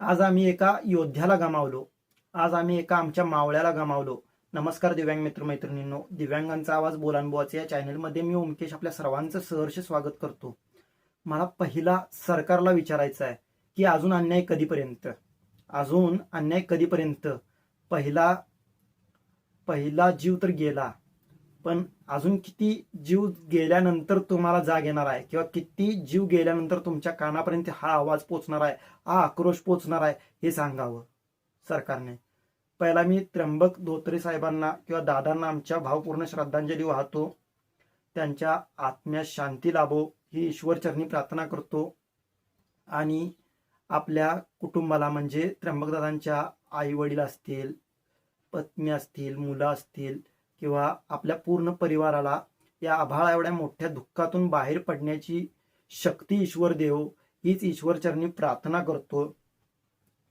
आज आम्ही एका योद्ध्याला गमावलो. आज आम्ही एका आमच्या मावळ्याला गमावलो. नमस्कार दिव्यांग मित्रमैत्रिणींनो. दिव्यांगांचा आवाज बोलानबुवाचे या चॅनलमध्ये मी ओमकेश आपल्या सर्वांचं सहर्ष स्वागत करतो. मला पहिला सरकारला विचारायचं आहे की अजून अन्याय कधीपर्यंत? अजून अन्याय कधीपर्यंत? पहिला पहिला जीव तर गेला. पण अजून किती जीव गेल्यानंतर तुम्हाला जाग येणार आहे? किंवा किती जीव गेल्यानंतर तुमच्या कानापर्यंत हा आवाज पोचणार आहे? हा आक्रोश पोचणार आहे? हे सांगावं सरकारने. पहिला मी त्र्यंबक धोत्रे साहेबांना किंवा दादांना आमच्या भावपूर्ण श्रद्धांजली वाहतो. त्यांच्या आत्म्यास शांती लाभो ही ईश्वरचरणी प्रार्थना करतो. आणि आपल्या कुटुंबाला म्हणजे त्र्यंबकदादांच्या आई वडील असतील पत्नी असतील मुलं असतील किंवा आपल्या पूर्ण परिवाराला या आभाळा एवढ्या मोठ्या दुःखातून बाहेर पडण्याची शक्ती ईश्वर देव हीच ईश्वरचरणी प्रार्थना करतो.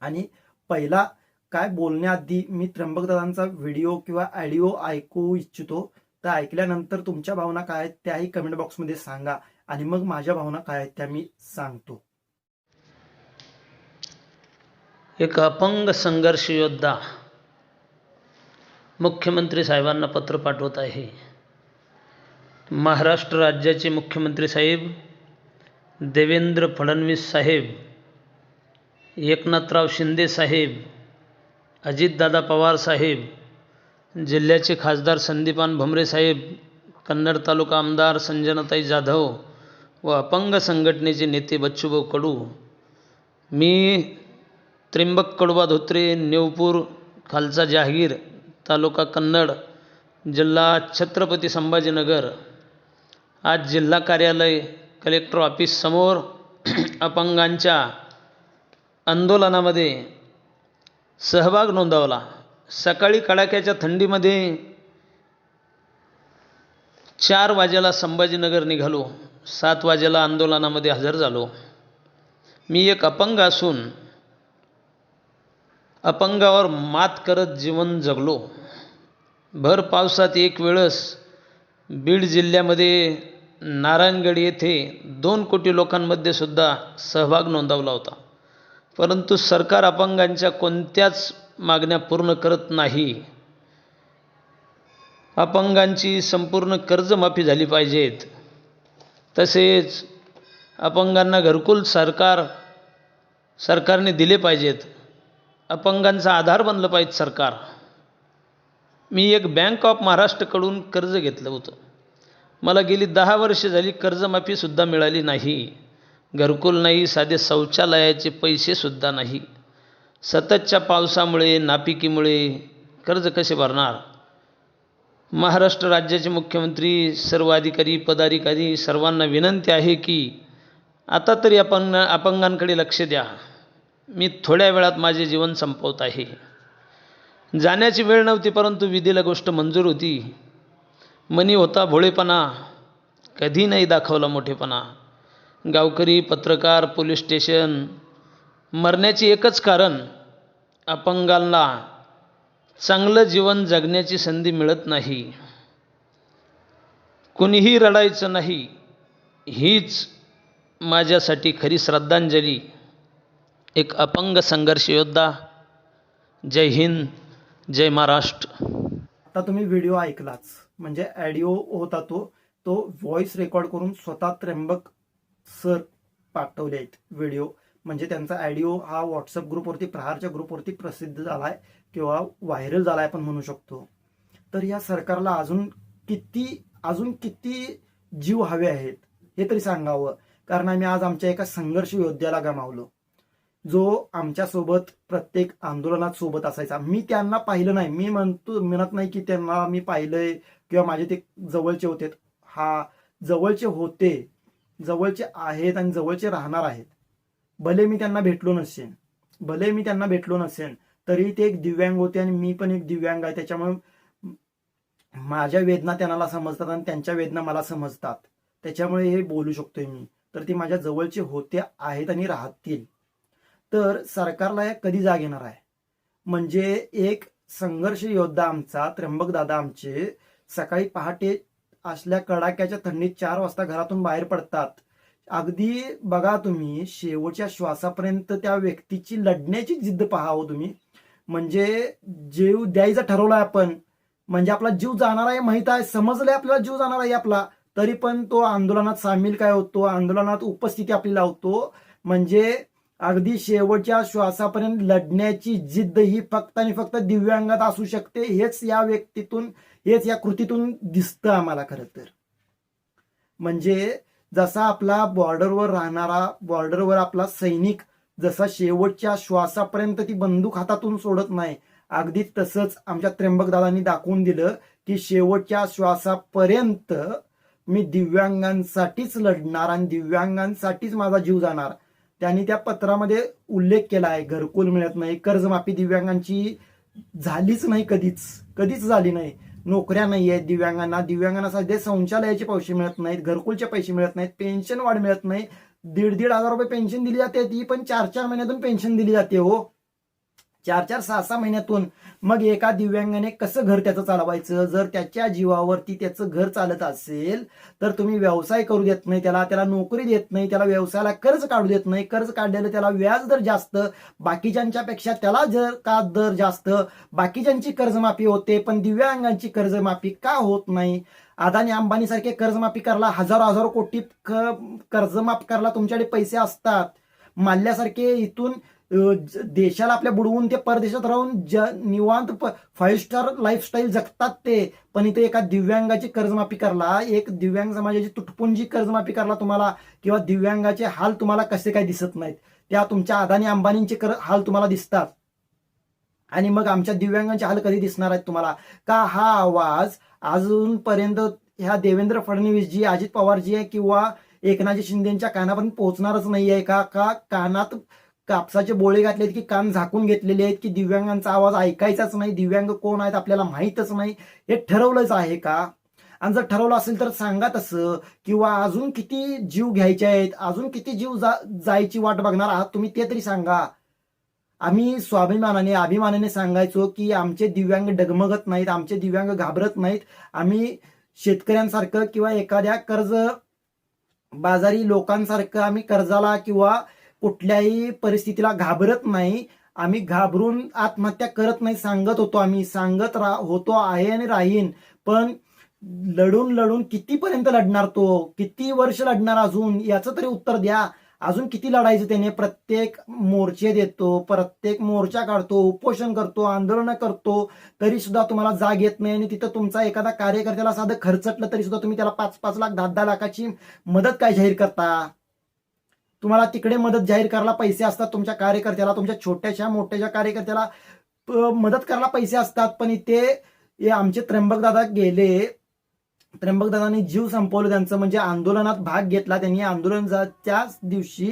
आणि पहिला काय बोलण्याआधी मी त्र्यंबकदादांचा व्हिडिओ किंवा ऑडिओ ऐकू इच्छितो तर ऐकल्यानंतर तुमच्या भावना काय आहेत त्याही कमेंट बॉक्समध्ये सांगा आणि मग माझ्या भावना काय आहेत त्या मी सांगतो. एक अपंग संघर्ष योद्धा मुख्यमंत्री साहेबांना पत्र पाठवत आहे. महाराष्ट्र राज्याचे मुख्यमंत्री साहेब देवेंद्र फडणवीस साहेब एकनाथराव शिंदे साहेब अजितदादा पवार साहेब जिल्ह्याचे खासदार संदीपान भमरे साहेब कन्नड तालुका आमदार संजनाताई जाधव व अपंग संघटनेचे नेते बच्चूभाऊ कडू. मी त्र्यंबक कडवा धोत्रे नेवपूर खालचा जहागीर तालुका कन्नड जिल्हा छत्रपती संभाजीनगर. आज जिल्हा कार्यालय कलेक्टर ऑफिस समोर अपंगांच्या आंदोलनामध्ये सहभाग नोंदवला. सकाळी कडाक्याच्या थंडीमध्ये चार वाजेला संभाजीनगर निघालो. सात वाजेला आंदोलनामध्ये हजर झालो. मी एक अपंग असून अपंगावर मात करत जीवन जगलो. भर पावसात एक वेळस बीड जिल्ह्यामध्ये नारायणगड येथे दोन कोटी लोकांमध्ये सुद्धा सहभाग नोंदवला होता. परंतु सरकार अपंगांच्या कोणत्याच मागण्या पूर्ण करत नाही. अपंगांची संपूर्ण कर्जमाफी झाली पाहिजेत. तसेच अपंगांना घरकुल सरकार सरकारने दिले पाहिजेत. अपंगांचा आधार बनलं पाहिजे सरकार. मी एक बँक ऑफ महाराष्ट्रकडून कर्ज घेतलं होतं. मला गेली दहा वर्षे झाली कर्जमाफीसुद्धा मिळाली नाही. घरकुल नाही साधे शौचालयाचे पैसेसुद्धा नाही. सततच्या पावसामुळे नापिकीमुळे कर्ज कसे भरणार? महाराष्ट्र राज्याचे मुख्यमंत्री सर्व अधिकारी पदाधिकारी सर्वांना विनंती आहे की आता तरी अपंग अपंगांकडे लक्ष द्या. मी थोड्या वेळात माझे जीवन संपवत आहे. जाण्याची वेळ नव्हती परंतु विधीला गोष्ट मंजूर होती. मनी होता भोळेपणा कधी नाही दाखवला मोठेपणा. गावकरी पत्रकार पोलीस स्टेशन मरण्याचे एकच कारण अपंगांना चांगलं जीवन जगण्याची संधी मिळत नाही. कुणीही रडायचं नाही हीच माझ्यासाठी खरी श्रद्धांजली. एक अपंग संघर्ष योद्धा. जय हिंद जय महाराष्ट्र. आता तुम्ही व्हिडिओ ऐकलाच. म्हणजे ॲडिओ होता तो तो व्हॉइस रेकॉर्ड करून स्वतः त्र्यंबक सर पाठवले आहेत व्हिडिओ. म्हणजे त्यांचा ॲडिओ हा व्हॉट्सअप ग्रुपवरती प्रहारच्या ग्रुपवरती प्रसिद्ध झाला आहे किंवा व्हायरल झाला आहे आपण म्हणू शकतो. तर या सरकारला अजून किती अजून किती जीव हवे आहेत हे तरी सांगावं. कारण आम्ही आज आमच्या एका संघर्ष योद्ध्याला गमावलो. जो आमच्यासोबत प्रत्येक आंदोलनात सोबत असायचा. मी त्यांना पाहिलं नाही. मी म्हणतो म्हणत नाही की त्यांना मी पाहिलंय किंवा माझे ते जवळचे होते. हा जवळचे होते. जवळचे आहेत आणि जवळचे राहणार आहेत. भले मी त्यांना भेटलो नसेन. भले मी त्यांना भेटलो नसेन तरी ते एक दिव्यांग होते आणि मी पण एक दिव्यांग आहे. त्याच्यामुळे माझ्या वेदना त्यांना समजतात आणि त्यांच्या वेदना मला समजतात. त्याच्यामुळे हे बोलू शकतोय मी. तर ते माझ्या जवळचे होते आहेत आणि राहतील. तर सरकारला कधी जाग येणार आहे? म्हणजे एक संघर्ष योद्धा आमचा त्र्यंबक दादा आमचे सकाळी पहाटे असल्या कडाक्याच्या थंडीत चार वाजता घरातून बाहेर पडतात. अगदी बघा तुम्ही शेवटच्या श्वासापर्यंत त्या व्यक्तीची लढण्याची जिद्द पहावं हो तुम्ही. म्हणजे जीव द्यायचा ठरवलाय आपण. म्हणजे आपला जीव जाणार आहे माहीत आहे समजलंय आपल्याला जीव जाणार आहे आपला. तरी पण तो आंदोलनात सामील काय होतो? आंदोलनात उपस्थिती आपली लावतो. म्हणजे अगदी शेवटच्या श्वासापर्यंत लढण्याची जिद्द ही फक्त आणि फक्त दिव्यांगात असू शकते. हेच या व्यक्तीतून हेच या कृतीतून दिसतं आम्हाला खरं तर. म्हणजे जसा आपला बॉर्डरवर राहणारा बॉर्डरवर आपला सैनिक जसा शेवटच्या श्वासापर्यंत ती बंदूक हातातून सोडत नाही अगदी तसंच आमच्या त्र्यंबकदादांनी दाखवून दिलं की शेवटच्या श्वासापर्यंत मी दिव्यांगांसाठीच लढणार आणि दिव्यांगांसाठीच माझा जीव जाणार. त्यांनी त्या पत्रामध्ये उल्लेख केला आहे. घरकुल मिळत नाही कर्जमाफी दिव्यांगांची झालीच नाही कधीच कधीच झाली नाही. नोकऱ्या नाही आहेत दिव्यांगांना दिव्यांगांना सध्या शौचालयाचे पैसे मिळत नाहीत घरकुलचे पैसे मिळत नाहीत पेन्शन वाढ मिळत नाही. दीड दीड हजार रुपये पेन्शन दिली जाते ती पण चार चार महिन्यातून पेन्शन दिली जाते हो. चार चार सहा सहा महिन्यातून मग एका दिव्यांगाने कसं घर त्याचं चालवायचं? जर त्याच्या जीवावरती त्याचं घर चालत असेल तर तुम्ही व्यवसाय करू देत नाही त्याला त्याला नोकरी देत नाही त्याला व्यवसायाला कर्ज काढू देत नाही. कर्ज काढलेलं त्याला व्याज दर जास्त बाकीच्यांच्या पेक्षा त्याला जर का दर जास्त बाकीच्यांची कर्जमाफी होते पण दिव्यांगांची कर्जमाफी का होत नाही? अदानी अंबानी सारखे कर्जमाफी करायला हजारो हजारो कोटी कर्जमाफ करायला तुमच्याकडे पैसे असतात. माल्ल्यासारखे इथून देशाला आपल्या बुडवून ते परदेशात राहून ज निवांत फाईव्ह स्टार लाईफस्टाईल जगतात ते. पण इथे एका दिव्यांगाची कर्जमाफी करला एक दिव्यांग समाजाची तुटपुंजी कर्जमाफी करला तुम्हाला किंवा दिव्यांगाचे हाल तुम्हाला कसे काय दिसत नाहीत. त्या तुमच्या अदानी अंबानींचे कर हाल तुम्हाला दिसतात. आणि मग आमच्या दिव्यांगांचे हाल कधी दिसणार आहेत तुम्हाला? का हा आवाज अजूनपर्यंत ह्या देवेंद्र फडणवीसजी अजित पवारजी आहे किंवा एकनाथजी शिंदेच्या कानापर्यंत पोहोचणारच नाही आहे का? का कानात कापसाचे बोळे घातलेत की कान झाकून घेतलेले आहेत की दिव्यांगांचा आवाज ऐकायचाच नाही दिव्यांग कोण आहेत आपल्याला माहीतच नाही हे ठरवलंच आहे का? आणि जर ठरवलं असेल तर सांगा तसं किंवा अजून किती जीव घ्यायचे आहेत अजून किती जीव जा जायची वाट बघणार आहात तुम्ही ते तरी सांगा. आम्ही स्वाभिमानाने अभिमानाने सांगायचो की आमचे दिव्यांग डगमगत नाहीत आमचे दिव्यांग घाबरत नाहीत. आम्ही शेतकऱ्यांसारखं किंवा एखाद्या कर्ज बाजारी लोकांसारखं आम्ही कर्जाला किंवा कुठल्याही परिस्थितीला घाबरत नाही. आम्ही घाबरून आत्महत्या करत नाही सांगत होतो आम्ही. सांगत रा होतो आहे आणि राहीन. पण लढून लढून कितीपर्यंत लढणार तो? किती वर्ष लढणार अजून? याचं तरी उत्तर द्या. अजून किती लढायचं त्याने? प्रत्येक मोर्चे देतो प्रत्येक मोर्चा काढतो उपोषण करतो आंदोलन करतो. तरी सुद्धा तुम्हाला जाग येत नाही आणि तिथं तुमचा एखादा कार्यकर्त्याला साधं खर्चटलं तरी सुद्धा तुम्ही त्याला पाच पाच लाख दहा दहा लाखाची मदत काय जाहीर करता? तुम्हाला तिकडे मदत जाहीर करायला पैसे असतात तुमच्या कार्यकर्त्याला तुमच्या छोट्याशा मोठ्याशा कार्यकर्त्याला मदत करायला पैसे असतात पण इथे आमचे त्र्यंबक दादा गेले. त्र्यंबक दादांनी जीव संपवलं त्यांचं म्हणजे आंदोलनात भाग घेतला त्यांनी. आंदोलनाच्याच दिवशी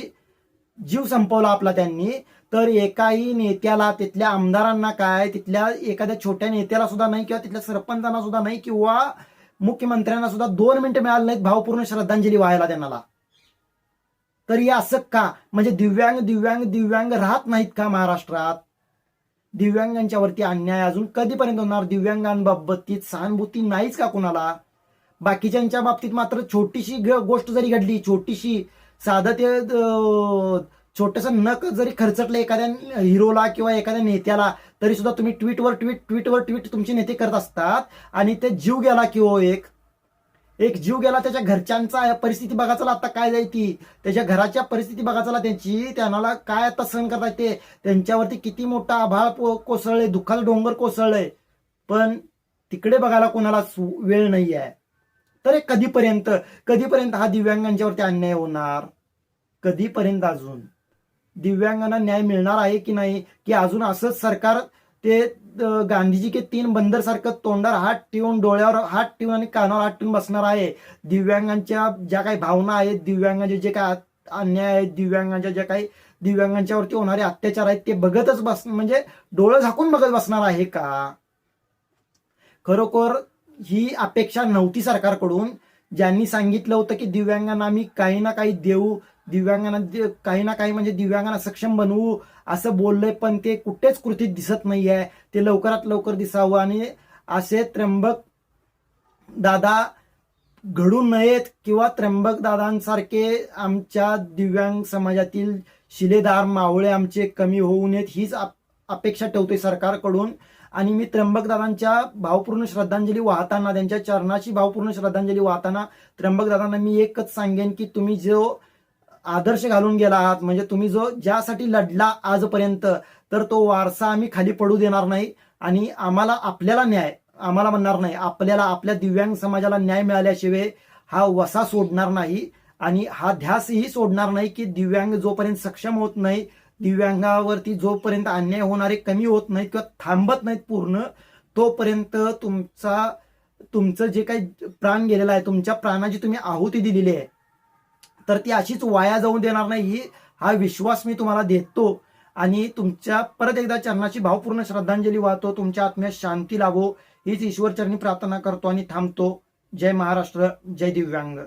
जीव संपवला आपला त्यांनी. तर एकाही नेत्याला तिथल्या आमदारांना काय तिथल्या एखाद्या छोट्या नेत्याला सुद्धा नाही किंवा तिथल्या सरपंचांना सुद्धा नाही किंवा मुख्यमंत्र्यांना सुद्धा दोन मिनिटं मिळालं नाहीत भावपूर्ण श्रद्धांजली व्हायला त्यांना. तरी असं का? म्हणजे दिव्यांग दिव्यांग दिव्यांग राहत नाहीत का महाराष्ट्रात? दिव्यांगांच्या वरती अन्याय अजून कधीपर्यंत होणार? दिव्यांगांबाबतीत सहानुभूती नाहीच का कुणाला? बाकीच्यांच्या बाबतीत मात्र छोटीशी गोष्ट जरी घडली छोटीशी साधं ते छोटस नक जरी खर्चटलं एखाद्या हिरोला किंवा एखाद्या नेत्याला तरी सुद्धा तुम्ही ट्विटवर ट्विट ट्विटवर ट्विट तुमचे नेते करत असतात आणि ते जीव गेला की हो एक. एक जीव गेला त्याच्या घरच्यांचा परिस्थिती बघा चला आता काय जाईल ती. त्याच्या घराच्या परिस्थिती बघा चला त्यांची. त्यांना काय आता सहन करता येते त्यांच्यावरती किती मोठा आभाळ कोसळले दुःखाचं डोंगर कोसळले पण तिकडे बघायला कोणाला सु- वेळ नाही आहे तर कधीपर्यंत? कधीपर्यंत हा दिव्यांगांच्यावरती अन्याय होणार? कधीपर्यंत अजून? दिव्यांगांना न्याय मिळणार आहे की नाही? की अजून असंच सरकार ते गांधीजी के तीन बंदर सारखं तोंडावर हात ठेवून डोळ्यावर हात ठेवून आणि कानावर हात ठेवून बसणार आहे. दिव्यांगांच्या ज्या काही भावना आहेत दिव्यांगांचे जे काही अन्याय आहेत दिव्यांगांच्या ज्या काही दिव्यांगांच्या वरती होणारे अत्याचार आहेत ते बघतच बस म्हणजे डोळं झाकून बघत बसणार आहे का? खरोखर ही अपेक्षा नव्हती सरकारकडून. ज्यांनी सांगितलं होतं की दिव्यांगांना आम्ही काही ना काही देऊ दिव्यांगांना काही ना काही म्हणजे दिव्यांगांना सक्षम बनवू असं बोललंय पण ते कुठेच कृतीत दिसत नाही आहे ते लवकरात लवकर दिसावं आणि असे त्र्यंबक दादा घडू नयेत किंवा त्र्यंबक दादांसारखे आमच्या दिव्यांग समाजातील शिलेदार मावळे आमचे कमी होऊ नयेत हीच आप- अपेक्षा ठेवतोय सरकारकडून. आणि मी त्र्यंबकदादांच्या भावपूर्ण श्रद्धांजली वाहताना त्यांच्या चरणाची भावपूर्ण श्रद्धांजली वाहताना त्र्यंबकदादांना मी एकच सांगेन की तुम्ही जो आदर्श घालून गेला आहात म्हणजे तुम्ही जो ज्यासाठी लढला आजपर्यंत तर तो वारसा आम्ही खाली पडू देणार नाही आणि आम्हाला आपल्याला न्याय आम्हाला म्हणणार नाही आपल्याला आपल्या दिव्यांग समाजाला न्याय मिळाल्याशिवाय हा वसा सोडणार नाही आणि हा ध्यासही सोडणार नाही की दिव्यांग जोपर्यंत सक्षम होत नाही दिव्यांगावरती जोपर्यंत अन्याय होणारे कमी होत नाहीत किंवा थांबत नाहीत पूर्ण तोपर्यंत तुमचा तुमचं जे काही प्राण गेलेला आहे तुमच्या प्राणाची तुम्ही आहुती दिलेली आहे. तर ती अशीच वाया जाऊन देणार नाही ही हा विश्वास मी तुम्हाला देतो. आणि तुमच्या परत एकदा चरणाची भावपूर्ण श्रद्धांजली वाहतो तुमच्या आत्म्यात शांती लाभो. हीच ईश्वर चरणी प्रार्थना करतो आणि थांबतो. जय महाराष्ट्र जय दिव्यांग.